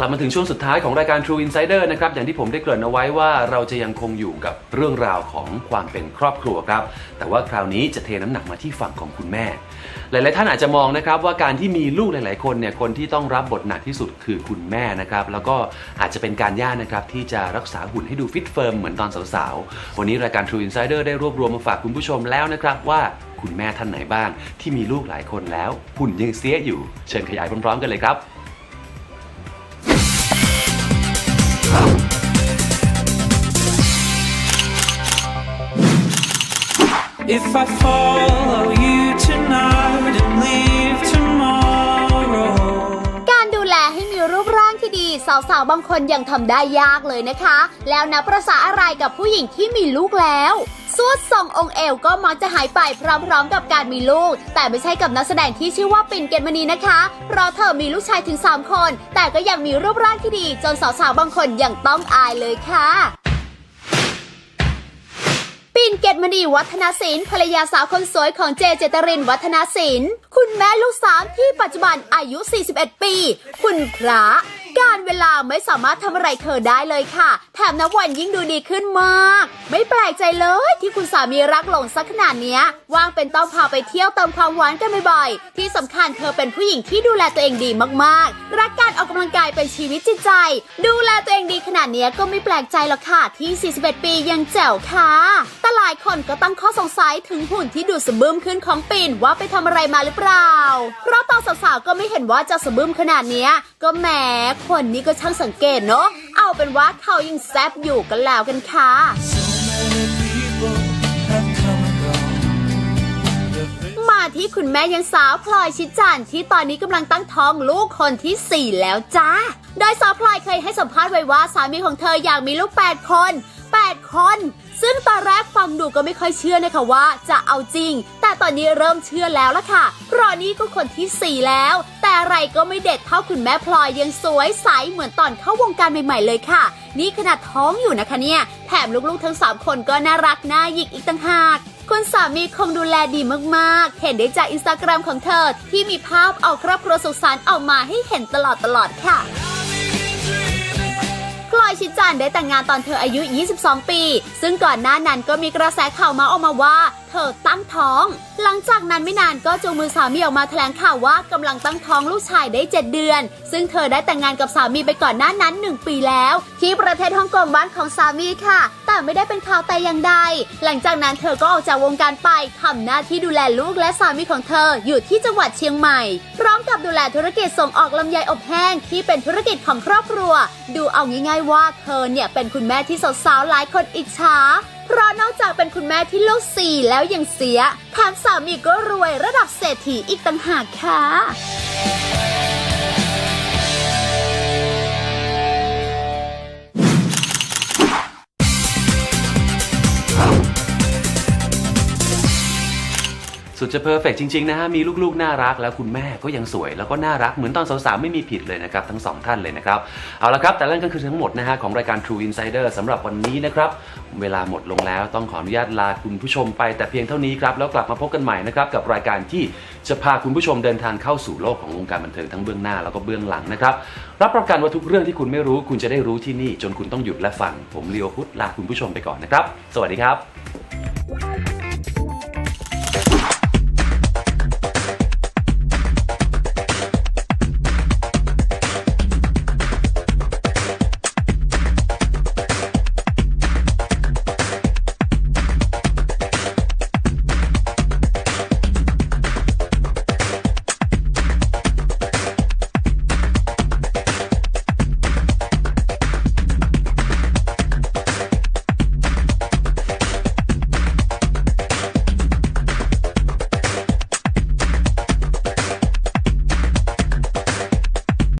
ลับมาถึงช่วงสุดท้ายของรายการ True Insider นะครับ อย่างที่ผมได้เกริ่นเอาไว้ว่าเราจะยังคงอยู่กับเรื่องราวของความเป็นครอบครัวครับ แต่ว่าคราวนี้จะเทน้ำหนักมาที่ฝั่งของคุณแม่ หลาย ๆ ท่านอาจจะมองนะครับว่าการที่มีลูกหลาย ๆ คนเนี่ยคนที่ต้องรับบทหนักที่สุดคือคุณแม่นะครับ แล้วก็อาจจะเป็นการยากนะครับที่จะรักษาหุ่นให้ดูฟิตเฟิร์มเหมือนตอนสาว ๆ วันนี้รายการ True Insider ได้รวบรวมมาฝากคุณผู้ชมแล้วนะครับว่าคุณแม่ท่านไหนบ้าง ที่มีลูกหลายคนแล้วหุ่นยังเสียอยู่ เชิญขยายพร้อม ๆ กันเลยครับ If I follow you tonight and leave tomorrow. การดูแลให้มีรูปร่างที่ดี สาวๆ บางคนยังทำได้ยากเลยนะคะ แล้วนับประษาอะไรกับผู้หญิงที่มีลูกแล้วสวดทรงองค์เอวก็มักจะหายไปพร้อมๆ กับการมีลูก แต่ไม่ใช่กับนักแสดงที่ชื่อว่าปิ่นเกตมณีนะคะ เพราะเธอมีลูกชายถึง 3 คน แต่ก็ยังมีรูปร่างที่ดี จนสาวๆ บางคนยังต้องอายเลยค่ะ ปิ่นเกตมณีวัฒนศิลป์ภรรยาสาวคนสวยของเจเจตรินวัฒนศิลป์ คุณแม่ลูกสามที่ปัจจุบันอายุ 41 ปี คุณพระ เวลาไม่สามารถทำอะไรเธอได้เลยค่ะ แถมนับวันยิ่งดูดีขึ้นมาก ไม่แปลกใจเลยที่คุณสามีรักหลงสักขนาดนี้ว่างเป็นต้องพาไปเที่ยวเติมความหวานกันบ่อยๆ ที่สำคัญเธอเป็นผู้หญิงที่ดูแลตัวเองดีมากๆ รักการออกกำลังกายเป็นชีวิตจิตใจ ดูแลตัวเองดีขนาดนี้ก็ไม่แปลกใจหรอกค่ะที่ 41 ปียังแจ๋วค่ะแต่หลายคนก็ตั้งข้อสงสัยถึงหุ่นที่ดูสะบึมขึ้นของปิ่นว่าไปทำอะไรมาหรือเปล่า เพราะตอนสาวๆก็ไม่เห็นว่าจะสะบึมขนาดนี้ก็แหมคนนี้ก็ช่างสังเกตเนาะ เอาเป็นว่าเขายังแซบอยู่กันแล้วกันค่ะมาที่คุณแม่ยังสาวพลอยชิดจันที่ตอนนี้กำลังตั้งท้องลูกคนที่ 4 แล้วจ้า โดยสาวพลอยเคยให้สัมภาษณ์ไว้ว่าสามีของเธออยากมีลูก 8 คน 8 คน ซึ่งตอนแรกฟังดูก็ไม่ค่อยเชื่อนะคะว่าจะเอาจริง แต่ตอนนี้เริ่มเชื่อแล้วละค่ะ เพราะนี่ก็คนที่ 4 แล้ว แต่อะไรก็ไม่เด็ดเท่าคุณแม่พลอยยังสวยใสเหมือนตอนเข้าวงการใหม่ ๆ เลยค่ะ นี่ขนาดท้องอยู่นะคะเนี่ย แถมลูกๆทั้ง 3 คนก็น่ารักน่าหยิกอีกต่างหากคุณสามีคงดูแลดีมากๆ เห็นได้จากอินสตาแกรมของเธอ ที่มีภาพเอาครอบครัวสุขสันต์ออกมาให้เห็นตลอดๆค่ะ อยชิดจันได้แต่งงานตอนเธออายุ 22 ปี ซึ่งก่อนหน้านั้นก็มีกระแสข่าวมาออกมาว่า เธอตั้งท้อง หลังจากนั้นไม่นานก็จูงมือสามีออกมาแถลงข่าวว่ากำลังตั้งท้องลูกชายได้ 7 เดือน ซึ่งเธอได้แต่งงานกับสามีไปก่อนหน้านั้น 1 ปีแล้ว ที่ประเทศฮ่องกงบ้านของสามีค่ะ แต่ไม่ได้เป็นข่าวแต่อย่างใด หลังจากนั้นเธอก็ออกจากวงการไปทำหน้าที่ดูแลลูกและสามีของเธออยู่ที่จังหวัดเชียงใหม่ พร้อมกับดูแลธุรกิจส่งออกลำไยอบแห้งที่เป็นธุรกิจของครอบครัว ดูเอาง่ายๆว่าาเธอเนี่ยเป็นคุณแม่ที่สาวๆหลายคนอิจฉาเพราะนอกจากเป็นคุณแม่ที่ลูกสี่แล้วยังเสียแถมสามีก็รวยระดับเศรษฐีอีกต่างหากค่ะ สุดจะเพอร์เฟกจริงๆนะฮะมีลูกๆน่ารัก แล้วคุณแม่ก็ยังสวย แล้วก็น่ารักเหมือนตอนสาวๆไม่มีผิดเลยนะครับทั้งสองท่านเลยนะครับ เอาละครับ แต่นั่นก็คือทั้งหมดนะฮะของรายการ True Insider สำหรับวันนี้นะครับเวลาหมดลงแล้วต้องขออนุญาตลาคุณผู้ชมไปแต่เพียงเท่านี้ครับแล้วกลับมาพบกันใหม่นะครับกับรายการที่จะพาคุณผู้ชมเดินทางเข้าสู่โลกของวงการบันเทิงทั้งเบื้องหน้าแล้วก็เบื้องหลังนะครับรับประกันว่าทุกเรื่องที่คุณไม่รู้ คุณจะได้รู้ที่นี่ จนคุณต้องหยุดและฟังผมเลียวพุทธลาคุณผู้ชมไปก่อนนะครับ สวัสดีครับ